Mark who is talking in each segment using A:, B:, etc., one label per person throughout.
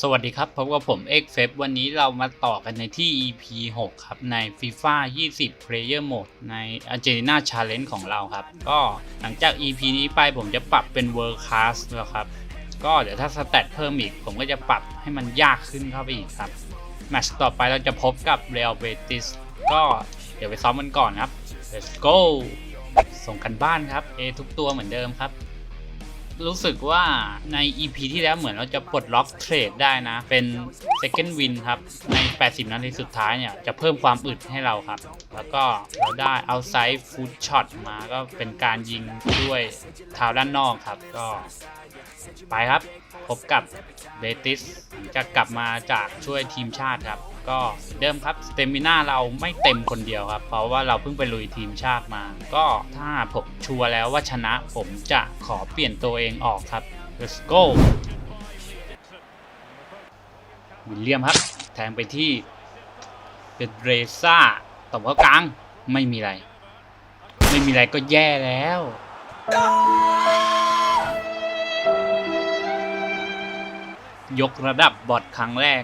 A: สวัสดีครับพบกับผม x f e b วันนี้เรามาต่อกันในที่ EP 6 ครับ ใน FIFA 20 Player Mode ใน Argentina Challenge ของเราครับ ก็หลังจาก EP นี้ไปผมจะปรับเป็น World Class แล้วครับ ก็เดี๋ยวถ้าสแตทเพิ่มอีก ผมก็จะปรับให้มันยากขึ้นเข้าไปอีกครับ แมตช์ต่อไปเราจะพบกับ Real Betis ก็เดี๋ยวไปซ้อมกันก่อนครับ let's go ส่งกันบ้านครับ A ทุกตัวเหมือนเดิมครับ รู้สึกว่าใน EP ที่แล้วเหมือนเราจะปลดล็อกเทรดได้นะ เป็น second win ครับ ใน 80 นาทีสุดท้ายเนี่ย จะเพิ่มความอึดให้เราครับ แล้วก็เราได้เอาไซส์ฟูดช็อตมาก็เป็นการยิงด้วยเท้าด้านนอกครับ ก็ ไปครับ พบกับเบติสจะกลับมาจากช่วยทีมชาติครับ ก็เดิมครับสเตมิน่าเราไม่เต็มคนเดียวครับ เพราะว่าเราเพิ่งไปลุยทีมชาติมา ก็ถ้าผมชัวร์แล้วว่าชนะผมจะขอเปลี่ยนตัวเองออกครับ let's go วิลเลียมครับ แทงไปที่เปเรซ่าตบเข้ากลาง ไม่มีอะไร ไม่มีอะไรก็แย่แล้ว ยกระดับบอทครั้งแรก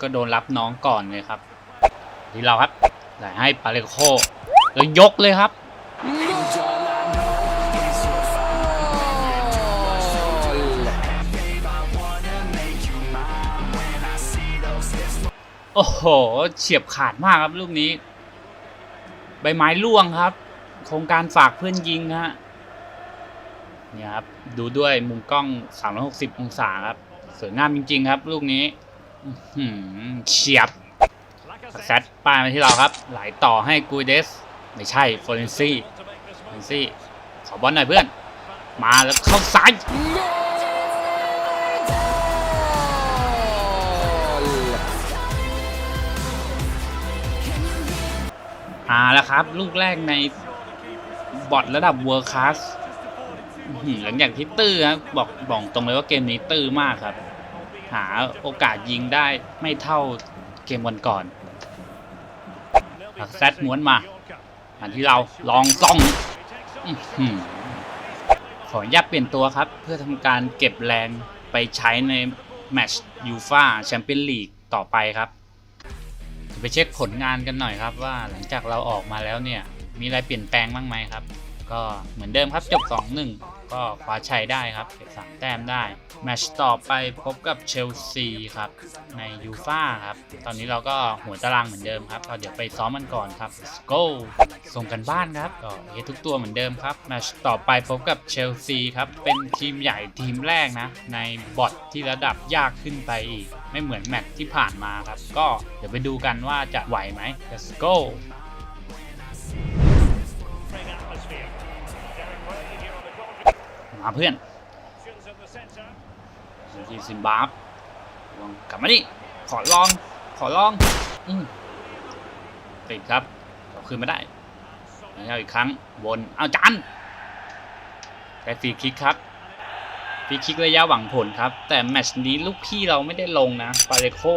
A: ก็โดนรับน้องก่อนเลยครับ ทีเราครับไหลให้ปาเลโคแล้วยกเลยครับโอ้โห เฉียบขาดมากครับลูกนี้ ใบไม้ร่วงครับ โครงการฝากเพื่อนยิงฮะเนี่ยครับ ดูด้วยมุมกล้อง 360 องศาครับ สวยงามจริง ๆ ครับ ลูกนี้เฉียบแซดป้ายมาที่เราครับ ไหลต่อให้กูเดส ไม่ใช่ฟอเรนซี่ฟอเรนซี่ขอบอลหน่อยเพื่อน มาแล้วเข้าซ้ายอาแล้วครับ ลูกแรกในบอทระดับเวิร์คคลาส หลังจากที่ตื้อครับบอกบอกตรงเลยว่าเกมนี้ตื้อมากครับ หาโอกาสยิงได้ไม่เท่าเกมวันก่อนผักแซดม้วนมาอันที่เราลองซ่องอื้อหือขออนุญาตเปลี่ยนตัวครับ เพื่อทำการเก็บแรงไปใช้ในแมตช์ยูฟาแชมเปี้ยนลีกต่อไปครับ ไปเช็คผลงานกันหน่อยครับว่าหลังจากเราออกมาแล้วเนี่ย มีอะไรเปลี่ยนแปลงบ้างไหมครับ ก็เหมือนเดิมครับจบ 2-1 ก็คว้าชัยได้ครับเก็บสามแต้มได้ แมตช์ต่อไปพบกับเชลซีครับ ในยูฟ่าครับ ตอนนี้เราก็หัวตารางเหมือนเดิมครับก็เดี๋ยวไปซ้อมมันก่อนครับ let's go ส่งกันบ้านครับก็เฮทุกตัวเหมือนเดิมครับแมตช์ต่อไปพบกับเชลซีครับ เป็นทีมใหญ่ทีมแรกนะ ในบอทที่ระดับยากขึ้นไปอีก ไม่เหมือนแมตช์ที่ผ่านมาครับ ก็เดี๋ยวไปดูกันว่าจะไหวไหม let's go มาเพื่อนทีมซิมบาฟลองกลับมาดิขอลอง ขอลองอืติดครับคืนมาได้แล้วอีกครั้งวนเอาจานได้ฟรีคิกครับฟรีคิกระยะหวังผลครับ แต่แมตช์นี้ลูกพี่เราไม่ได้ลงนะปาเลโก้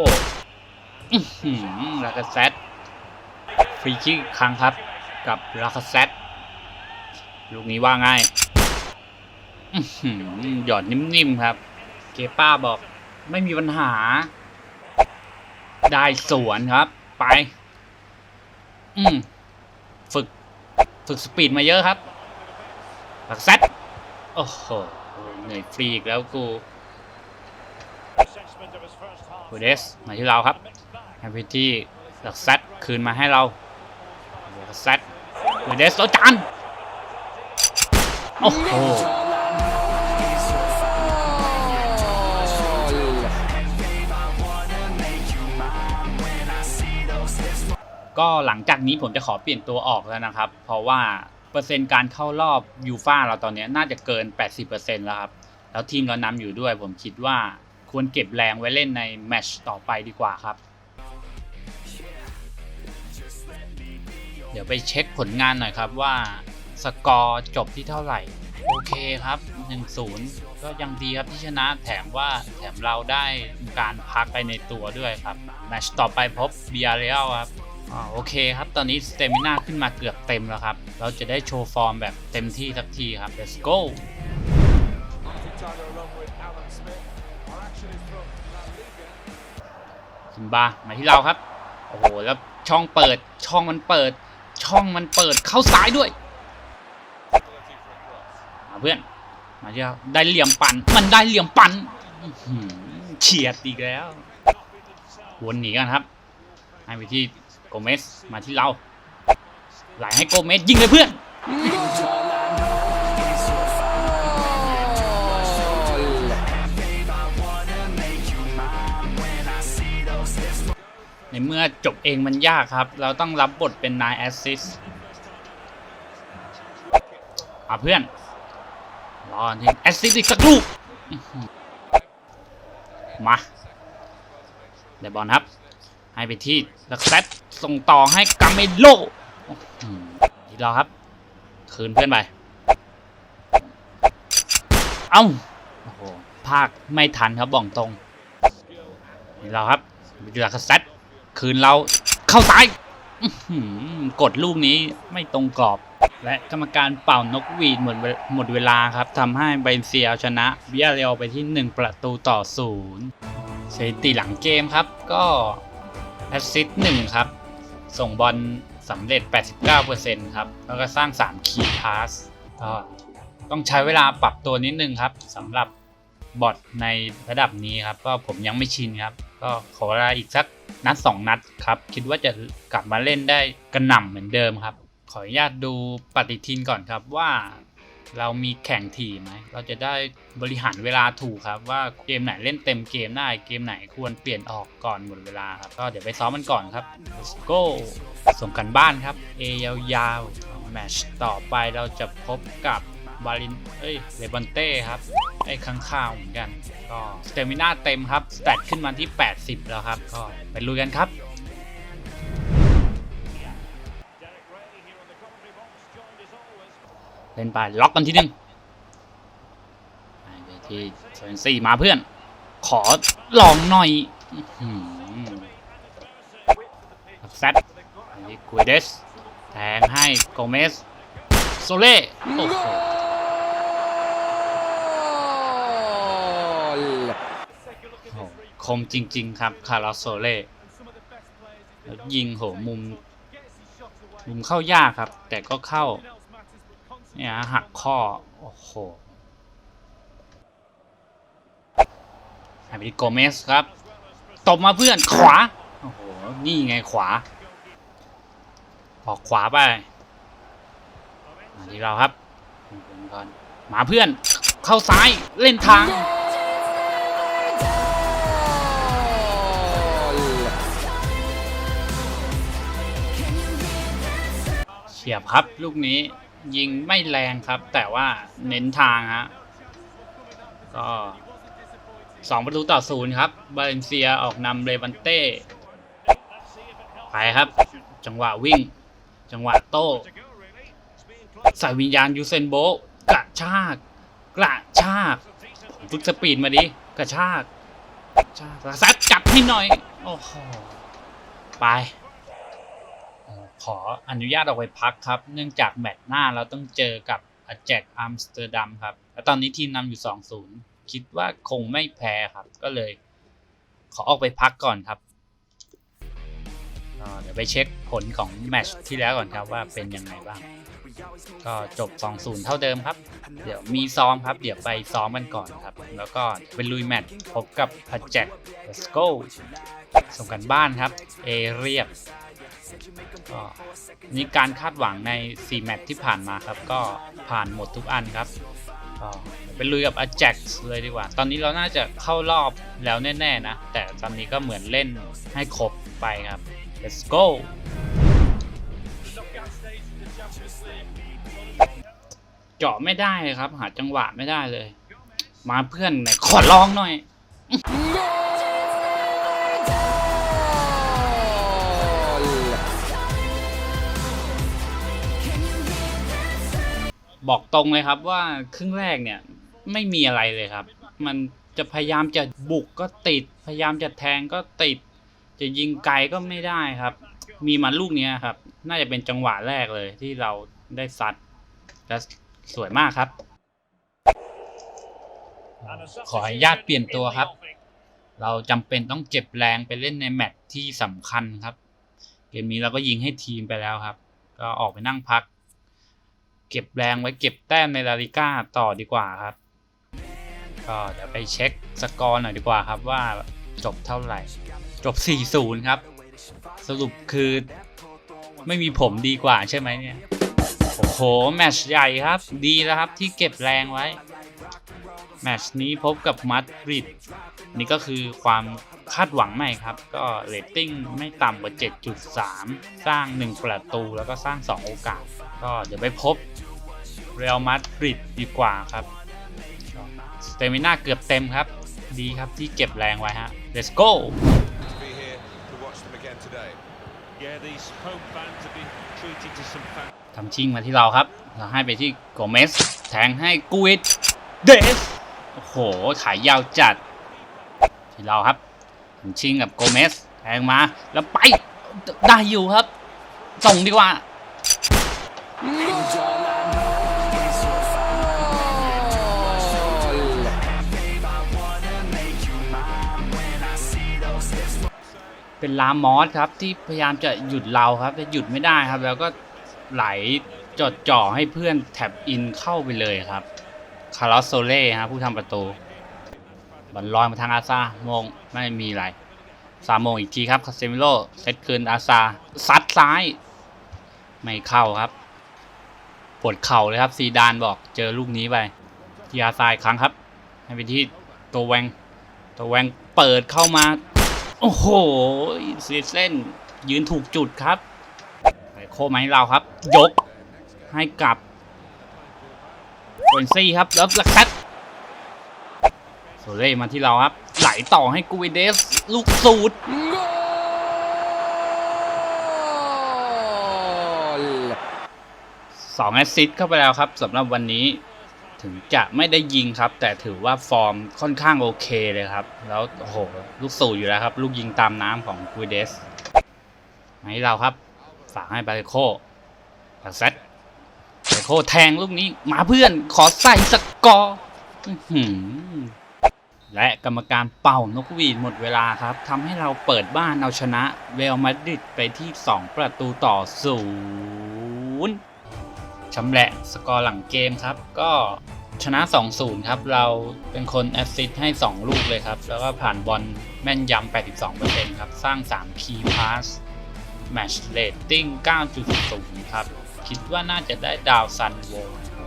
A: ลากาเซตฟรีคิกอีกครั้งครับ กับลากาเซตลูกนี้ว่าง่าย หยอดนิ่มๆครับ เกป้าบอกไม่มีปัญหา ได้สวนครับ ไป อืมฝึก ฝึกสปีดมาเยอะครับหักเซตโอ้โห เหนื่อยฟรีอีกแล้วกูกูเดสมาที่เราครับแฮปปี้ที่หักเซตคืนมาให้เราหักเซตกูเดสโอจานโอ้โห ก็หลังจากนี้ผมจะขอเปลี่ยนตัวออกแล้วนะครับ เพราะว่าเปอร์เซ็นต์การเข้ารอบยูฟ่าเราตอนนี้น่าจะเกิน 80%แล้วครับ แล้วทีมเรานำอยู่ด้วย ผมคิดว่าควรเก็บแรงไว้เล่นในแมตช์ต่อไปดีกว่าครับ เดี๋ยวไปเช็คผลงานหน่อยครับว่าสกอร์จบที่เท่าไหร่ โอเคครับ 1-0 ก็ยังดีครับที่ชนะแถมว่าแถมเราได้การพักไปในตัวด้วยครับ แมตช์ต่อไปพบเบียเรียลครับ อ่าโอเคครับตอนนี้สเตมิน่าขึ้นมาเกือบเต็มแล้วครับ เราจะได้โชว์ฟอร์มแบบเต็มที่สักทีครับ let's go ซิมบามาที่เราครับ โอ้โห แล้วช่องเปิดช่องมันเปิด ช่องมันเปิดเข้าซ้ายด้วยมาเพื่อน มาที่เราได้เหลี่ยมปั่นมันได้เหลี่ยมปั่นเฉียดอีกแล้ว วนหนีกันครับให้ไปที่ โกเมสมาที่เราไหลให้โกเมสยิงเลยเพื่อนในเมื่อจบเองมันยากครับ เราต้องรับบทเป็นนายแอสซิสอะเพื่อน รอทีแอสซิสอีกสักลูกมาได้บอลครับ ให้ไปที่ลักเซตส่งต่อให้กาเมโลอื้อหือที่เราครับ คืนเพื่อนไป เอ้าโอ้โหภาคไม่ทันครับบอกตรงนี่เราครับวิลาคาเซตคืนเราเข้าซ้ายกดลูกนี้ไม่ตรงกรอบ และกรรมการเป่านกหวีดหมดหมดเวลาครับทำให้ไบเซียชนะเบียเรียวไปที่ 1 ประตูต่อศูนย์สถิติหลังเกมครับก็ แอสซิสต์1ครับ ส่งบอลสำเร็จ 89%ครับ แล้วก็สร้าง 3 คีย์พาสก็ต้องใช้เวลาปรับตัวนิดนึงครับสำหรับบอทในระดับนี้ครับ ก็ผมยังไม่ชินครับ ก็ขอเวลาอีกสักนัด 2 นัดครับ คิดว่าจะกลับมาเล่นได้กระหน่ำเหมือนเดิมครับ ขออนุญาตดูปฏิทินก่อนครับว่า เรามีแข่งถี่ไหม เราจะได้บริหารเวลาถูกครับ ว่าเกมไหนเล่นเต็มเกมได้ เกมไหนควรเปลี่ยนออกก่อนหมดเวลาครับ ก็เดี๋ยวไปซ้อมมันก่อนครับ let's go ส่งกันบ้านครับ A ยาวๆ แมชต่อไปเราจะพบกับบาลิน เอ้ย เลบอนเต้ครับ ไอ้ข้างข้าวเหมือนกัน ก็สเตมิน่าเต็มครับ สแตทขึ้นมาที่ 80 แล้วครับ ก็ไปลุยกันครับ เล่นไปล็อกกันทีหนึ่งที่เซนซี่มาเพื่อน ขอลองหน่อยแซดอันนี้กุยเดส แทงให้โกเมส โซเล่ โอ้โหคมจริง ๆ ครับ คาราโซเล่ยิงโหมุม มุมเข้ายากครับ แต่ก็เข้า เนี่ยฮะหักข้อ โอ้โหไฮบิโกเมสครับ ตบมาเพื่อนขวา โอ้โห นี่ไงขวา ออกขวาไปมาที่เราครับมาเพื่อน เข้าซ้าย เล่นทาง เฉียบครับ ลูกนี้ ยิงไม่แรงครับ แต่ว่าเน้นทางฮะก็สองประตูต่อศูนย์ครับบาเลนเซียออกนำเรวันเต้ ไปครับ จังหวะวิ่ง จังหวะโต้ใส่วิญญาณยูเซนโบกระชาก กระชากฝึกสปีดมาดิ กระชากกระชากซัดจับให้หน่อย โอ้โห ไป ขออนุญาตออกไปพักครับ เนื่องจากแมตช์หน้าเราต้องเจอกับอาแจกอัมสเตอร์ดัมครับ และตอนนี้ทีมนำอยู่ 2-0 คิดว่าคงไม่แพ้ครับ ก็เลย ขอออกไปพักก่อนครับเดี๋ยวไปเช็คผลของแมตช์ที่แล้วก่อนครับว่าเป็นยังไงบ้าง ก็จบ 2-0 เท่าเดิมครับ เดี๋ยวมีซ้อมครับ เดี๋ยวไปซ้อมกันก่อนครับ แล้วก็เป็นลุยแมตช์พบกับอาแจก let's go ส่งกันบ้านครับ เอเรียบ ก็นี่การคาดหวังใน 4 แมตช์ที่ผ่านมาครับ ก็ผ่านหมดทุกอันครับก็ไปลุยกับ Ajax เลยดีกว่า ตอนนี้เราน่าจะเข้ารอบแล้วแน่ ๆ นะ แต่ตอนนี้ก็เหมือนเล่นให้ครบไปครับ let's go เจาะไม่ได้เลยครับ หาจังหวะไม่ได้เลย มาเพื่อนไหนขอลองหน่อย บอกตรงเลยครับว่าครึ่งแรกเนี่ยไม่มีอะไรเลยครับ มันจะพยายามจะบุกก็ติด พยายามจะแทงก็ติด จะยิงไกลก็ไม่ได้ครับ มีมาลูกนี้ครับ น่าจะเป็นจังหวะแรกเลยที่เราได้ซัดและสวยมากครับ ขออนุญาตเปลี่ยนตัวครับ เราจำเป็นต้องเจ็บแรงไปเล่นในแมตช์ที่สำคัญครับ เกมนี้เราก็ยิงให้ทีมไปแล้วครับ ก็ออกไปนั่งพัก เก็บแรงไว้เก็บแต้มในลาลิก้าต่อดีกว่าครับ ก็เดี๋ยวไปเช็คสกอร์หน่อยดีกว่าครับว่าจบเท่าไหร่ จบ 4-0 ครับ สรุปคือไม่มีผมดีกว่าใช่ไหมเนี่ย โอ้โห แมตช์ใหญ่ครับ ดีแล้วครับที่เก็บแรงไว้ แมตช์นี้พบกับมัดริด นี่ก็คือความคาดหวังใหม่ครับ ก็เรตติ้งไม่ต่ำกว่า 7.3 สร้าง 1 ประตูแล้วก็สร้าง 2 โอกาส ก็เดี๋ยวไปพบเรอัลมาดริดดีกว่าครับสเตมิน่าเกือบเต็มครับ ดีครับที่เก็บแรงไว้ฮะ let's go
B: to be here to watch them again today.
C: Yeah, these home fans have been treated to some fan
A: ทำชิงมาที่เราครับ เราให้ไปที่โกเมส แทงให้กูอิดเดส โอ้โห ขายยาวจัด ที่เราครับชิงกับโกเมสแทงมาแล้วไปได้อยู่ครับ ส่งดีกว่าเป็นลามอสครับที่พยายามจะหยุดเราครับแต่หยุดไม่ได้ครับ แล้วก็ไหลจดจ่อให้เพื่อนแท็บอินเข้าไปเลยครับคาร์ลสโซเล่ฮะผู้ทำประตู บอลลอยมาทางอาซาโมงไม่มีอะไรซามโมงอีกทีครับคาเซมิโลเซตคืนอาซาซัดซ้าย ไม่เข้าครับปวดเข่าเลยครับซีดานบอกเจอลูกนี้ไปที่อาซาอีกครั้งครับ ให้ไปที่ตัวแวงตัวแวงเปิดเข้ามา โอ้โหเสียเส้น ยืนถูกจุดครับโค้งมาให้เราครับ ยกให้กับเวนซี่ครับ แล้วลักซัด โซเล่มาที่เราครับ ไหลต่อให้กูวิเดส ลูกสูตรสองแอสซิสต์เข้าไปแล้วครับสำหรับวันนี้ถึงจะไม่ได้ยิงครับ แต่ถือว่าฟอร์มค่อนข้างโอเคเลยครับ แล้วโอ้โหลูกสูอยู่แล้วครับ ลูกยิงตามน้ำของกุยเดสมาให้เราครับ ฝากให้บาโคบาเซตบาโคแทงลูกนี้มาเพื่อนขอใส่สกอร์อื้อหือ และกรรมการเป่านกหวีดหมดเวลาครับทำให้เราเปิดบ้านเอาชนะเรอัลมาดริดไปที่ 2 ประตูต่อศูนย์ชำแหละสกอร์หลังเกมครับ ก็ชนะ 2-0 ครับ เราเป็นคนแอสซิสต์ให้ 2 ลูกเลยครับ แล้วก็ผ่านบอลแม่นยำ 82%ครับ สร้าง3 key pass match rating 9.0 ครับ คิดว่าน่าจะได้ดาวซันโว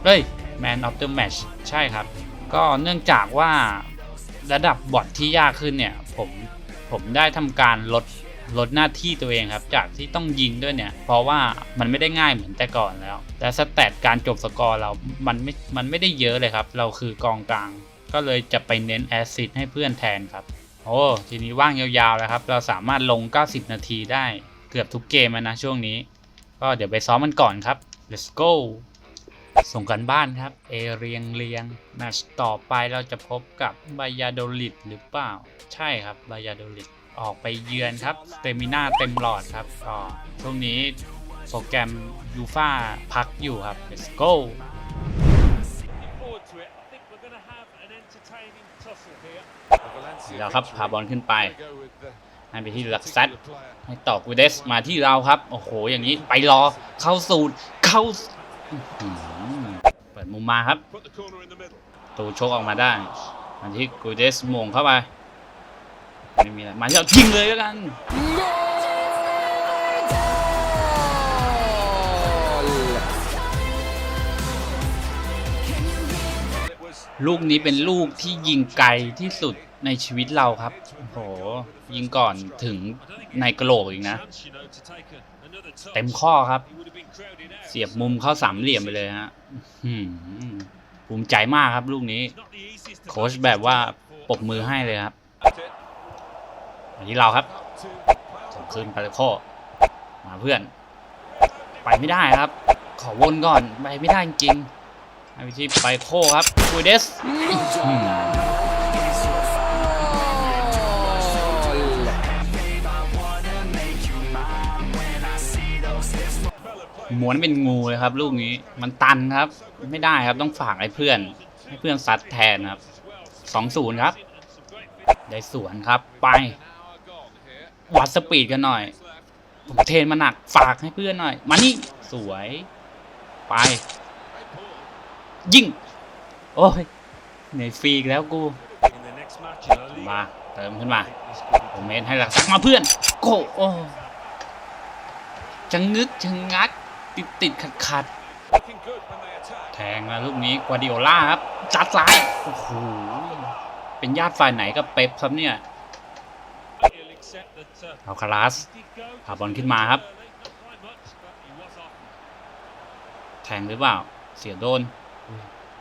A: เฮ้ย man of the match ใช่ครับ ก็เนื่องจากว่า ระดับบอทที่ยากขึ้นเนี่ยผมผมได้ทำการลดลดหน้าที่ตัวเองครับ จากที่ต้องยิงด้วยเนี่ย เพราะว่ามันไม่ได้ง่ายเหมือนแต่ก่อนแล้ว แต่สแตทการจบสกอร์เรา มันไม่ มันไม่ได้เยอะเลยครับ เราคือกองกลาง ก็เลยจะไปเน้นแอสซิสให้เพื่อนแทนครับ โอ้ ทีนี้ว่างยาวๆแล้วครับ เราสามารถลง 90 นาทีได้เกือบทุกเกมนะช่วงนี้ ก็เดี๋ยวไปซ้อมมันก่อนครับ let's go ส่งกันบ้านครับ เอเรียงเรียงแมตช์ต่อไปเราจะพบกับบายาโดลิดหรือเปล่า ใช่ครับบายาโดลิดออกไปเยือนครับสเตมิน่าเต็มหลอดครับก็ช่วงนี้โปรแกรมยูฟ่าพักอยู่ครับ let's go แล้วครับพาบอลขึ้นไปให้ไปที่ลักซัดให้ต่อกูเดสมาที่เราครับ โอ้โห อย่างนี้ไปรอเข้าสูตรเข้า เปิดมุมมาครับ ตูโชกออกมาได้มาที่กูเดสมงเข้าไป ไม่มีอะไร มาที่เรายิงเลยแล้วกันลูกนี้เป็นลูกที่ยิงไกลที่สุดในชีวิตเราครับ โห ยิงก่อนถึงในกระโหลกอีกนะ เต็มข้อครับ เสียบมุมเข้าสามเหลี่ยมไปเลยฮะภูมิใจมากครับลูกนี้ โค้ชแบบว่าปรบมือให้เลยครับอันนี้เราครับส่งคืนไปโคมาเพื่อน ไปไม่ได้ครับ ขอวนก่อนไปไม่ได้จริงๆให้ไปที่ไปโคครับคุยเดส มหมวนเป็นงูเลยครับ ลูกนี้มันตันครับ ไม่ได้ครับต้องฝากให้เพื่อน ให้เพื่อนซัดแทนครับสองศูนย์ครับ ได้สวนครับไป วัดสปีดกันหน่อย ผมเทนมาหนักฝากให้เพื่อนหน่อย มานี่สวย ไป ยิงโอ้ยในฟรีอีกแล้วกู มาเติมขึ้นมา
C: think this could be
A: โอเมนให้หลักสักมาเพื่อน โกโอ้จะงึกจะงัด ติดติดขัดขัด
B: Looking good when they attack.
A: แทงมาลูกนี้กวาดิโอล่าครับจัดซ้ายโอ้โหเป็นญาติฝ่ายไหนกับเป๊ปครับเนี่ย
C: he'll accept that, uh,
A: เอาคาราส
C: he did go
A: พาบอลขึ้นมาครับ
C: early, not by much, but he was off.
A: แทงหรือเปล่า เสียโดน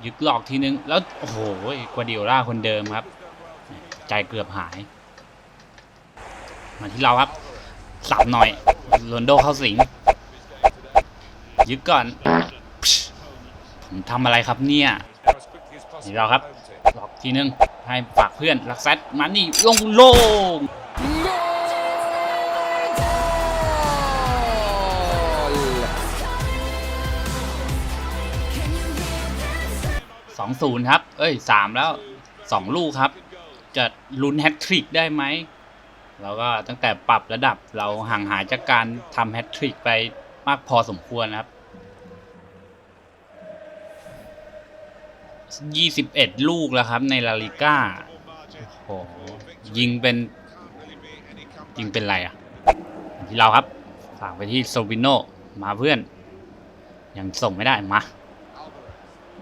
A: ยึกหลอกทีนึง แล้วโอ้โหกวาดิโอล่าคนเดิมครับ ใจเกือบหาย มาที่เราครับสับหน่อยโรนลโดเข้าสิง ยึดก่อน ผมทำอะไรครับเนี่ยนี่เราครับ
B: home team.
A: หลอกทีนึง ให้ฝากเพื่อนลักแซดมานี่ลงโลงสองศูนย์ครับ เอ้ยสามแล้วสองลูกครับ จะลุ้นแฮตทริกได้ไหมเราก็ตั้งแต่ปรับระดับเราห่างหายจากการทำแฮตทริกไปมากพอสมควรนะครับ ยี่สิบเอ็ดลูกแล้วครับในลาลิก้าโอ้โหยิงเป็น ยิงเป็นไรอะ ที่เราครับ ฝากไปที่โซบิโนมาเพื่อน ยังส่งไม่ได้มา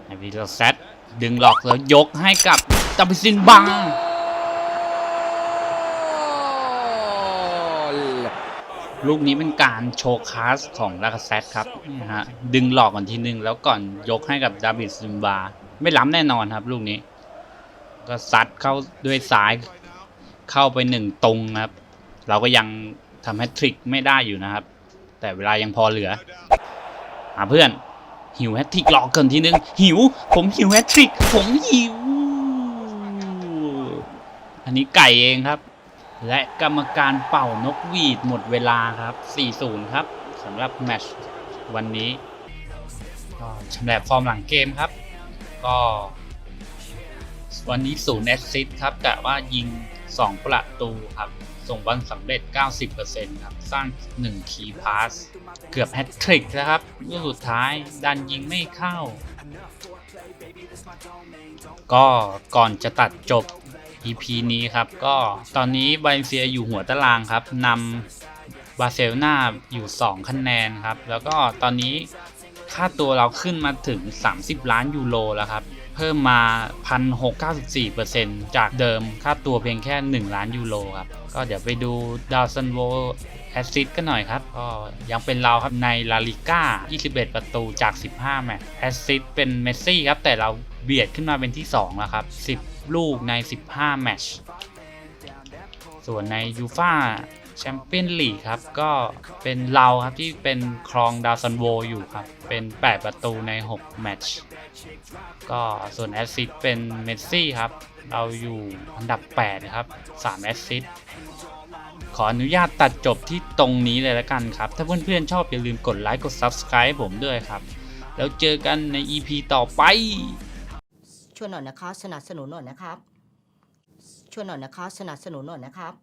A: ไอวีเราแซดดึงหลอกแล้วยกให้กับตับซินบังลูกนี้เป็นการโชว์คลาสของลากาเซตครับนี่ฮะดึงหลอกก่อนทีนึงแล้วก่อนยกให้กับดาบิดซิมบา ไม่ล้ำแน่นอนครับ ลูกนี้ ก็ซัดเข้าด้วยซ้ายเข้าไปหนึ่งตรงครับ เราก็ยังทำให้ทริกไม่ได้อยู่นะครับ แต่เวลายังพอเหลือหาเพื่อนหิวแฮตทริกหลอกเกินทีนึง หิว ผมหิวแฮตทริกผมหิว อันนี้ไก่เองครับ และกรรมการเป่านกหวีดหมดเวลาครับ 4-0 ครับสำหรับแมตช์วันนี้ก็ชำแหละฟอร์มหลังเกมครับ ก็วันนี้ศูนย์แอสซิสต์ครับกะว่ายิง 2 ประตูครับ ส่งบอลสำเร็จ 90%ครับ สร้าง 1 คีย์พาส เกือบแฮตทริกนะครับลูกสุดท้ายดันยิงไม่เข้า ก็ก่อนจะตัดจบ EP นี้ครับ ก็ตอนนี้บาเลนเซียอยู่หัวตารางครับนำบาร์เซโลนาอยู่ 2 คะแนนครับ แล้วก็ตอนนี้ ค่าตัวเราขึ้นมาถึง 30 ล้านยูโรแล้วครับ เพิ่มมา 1,694%จากเดิมค่าตัวเพียงแค่ 1 ล้านยูโรครับ ก็เดี๋ยวไปดูดาวซันโวแอสซิสกันหน่อยครับ ก็ยังเป็นเราครับในลาลิก้า 21 ประตูจาก 15 แมตช์แอสซิสเป็นเมสซี่ครับ แต่เราเบียดขึ้นมาเป็นที่ 2 แล้วครับ 10 ลูกใน 15 แมตช์ส่วนในยูฟา แชมเปี้ยนลีกครับ ก็เป็นเราครับที่เป็นครองดาวซันโวอยู่ครับ เป็น 8 ประตูใน 6 แมตช์ก็ส่วนแอสซิสเป็นเมสซี่ครับ เราอยู่อันดับ 8 ครับ 3 แอสซิสขออนุญาตตัดจบที่ตรงนี้เลยละกันครับ ถ้าเพื่อนๆชอบอย่าลืมกดไลค์กด Subscribe ผมด้วยครับ แล้วเจอกันใน EP ต่อไป
D: ช่วยหน่อยนะคะสนับสนุนหน่อยนะครับ ช่วยหน่อยนะคะสนับสนุนหน่อยนะครับ